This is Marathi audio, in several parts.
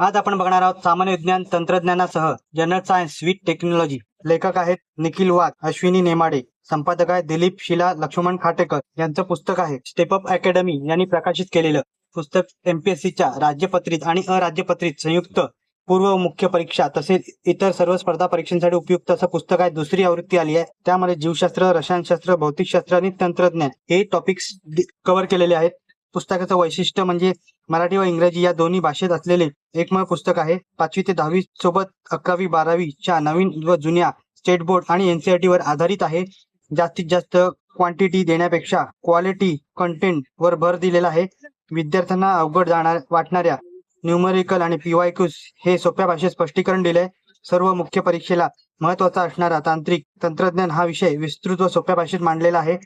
आज आपण बघणार आहोत सामान्य विज्ञान तंत्रज्ञानासह जनरल सायन्स विथ टेक्नॉलॉजी लेखक आहेत निखिल वाघ अश्विनी नेमाडे संपादक आहे दिलीप शिला लक्ष्मण खाटेकर. यांचं पुस्तक आहे स्टेपअप अकॅडमी यांनी प्रकाशित केलेलं पुस्तक एमपीएससीच्या राज्यपत्रित आणि अराज्यपत्रित संयुक्त पूर्व मुख्य परीक्षा तसेच इतर सर्व स्पर्धा परीक्षांसाठी उपयुक्त असं पुस्तक आहे. दुसरी आवृत्ती आली आहे. त्यामध्ये जीवशास्त्र रसायनशास्त्र भौतिकशास्त्र आणि तंत्रज्ञान हे टॉपिक्स कव्हर केलेले आहेत. पुस्तकाचं वैशिष्ट्य म्हणजे मराठी व इंग्रजी या दोन्ही भाषेत असलेले एकमेव पुस्तक आहे. पाचवी ते दहावी सोबत अकरावी बारावीच्या नवीन व जुन्या स्टेट बोर्ड आणि एनसीआरटी वर आधारित आहे. जास्तीत जास्त क्वांटिटी देण्यापेक्षा क्वालिटी कंटेंट वर भर दिलेला आहे. विद्यार्थ्यांना अवघड जाणार वाटणाऱ्या न्यूमरिकल आणि पीवायक्यूज हे सोप्या भाषेत स्पष्टीकरण दिले सर्व मुख्य परीक्षेला महत्त्वाचा असणारा तांत्रिक तंत्रज्ञान हा विषय विस्तृत व सोप्या भाषेत मांडलेला आहे.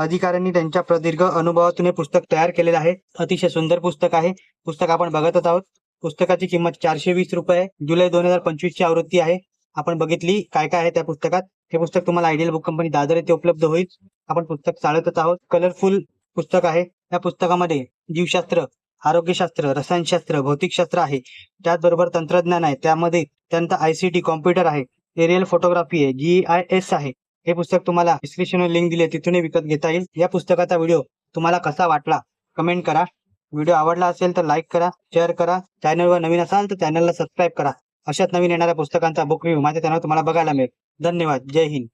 अधिकाऱ्यांनी त्यांच्या प्रदीर्घ अनुभवातून हे पुस्तक तयार केलेलं आहे. अतिशय सुंदर पुस्तक आहे. पुस्तक आपण बघतच आहोत. पुस्तकाची किंमत चारशे वीस रुपये जुलै दोन हजार पंचवीस ची आवृत्ती आहे. आपण बघितली काय काय आहे त्या पुस्तकात. हे पुस्तक तुम्हाला आयडियल बुक कंपनी दादर येथे उपलब्ध होईल. आपण पुस्तक चालतच आहोत. कलरफुल पुस्तक आहे. या पुस्तकामध्ये जीवशास्त्र आरोग्यशास्त्र रसायनशास्त्र भौतिकशास्त्र आहे. त्याचबरोबर तंत्रज्ञान आहे. त्यामध्ये त्यांचा आयसीटी कॉम्प्युटर आहे. एरियल फोटोग्राफी आहे. जी आय एस आहे. हे पुस्तक तुम्हाला डिस्क्रिप्शन लिंक दिली आहे तिथूनही विकत घेता येईल. या पुस्तकाचा व्हिडिओ तुम्हाला कसा वाटला? कमेंट करा. व्हिडिओ आवडला असेल तर लाईक करा शेअर करा. चॅनलवर नवीन असाल तर चॅनलला सबस्क्राईब करा. अशाच नवीन येणाऱ्या पुस्तकांचा बुक रिव्ह्यू माझ्या चॅनल तुम्हाला बघायला मिळेल. धन्यवाद. जय हिंद.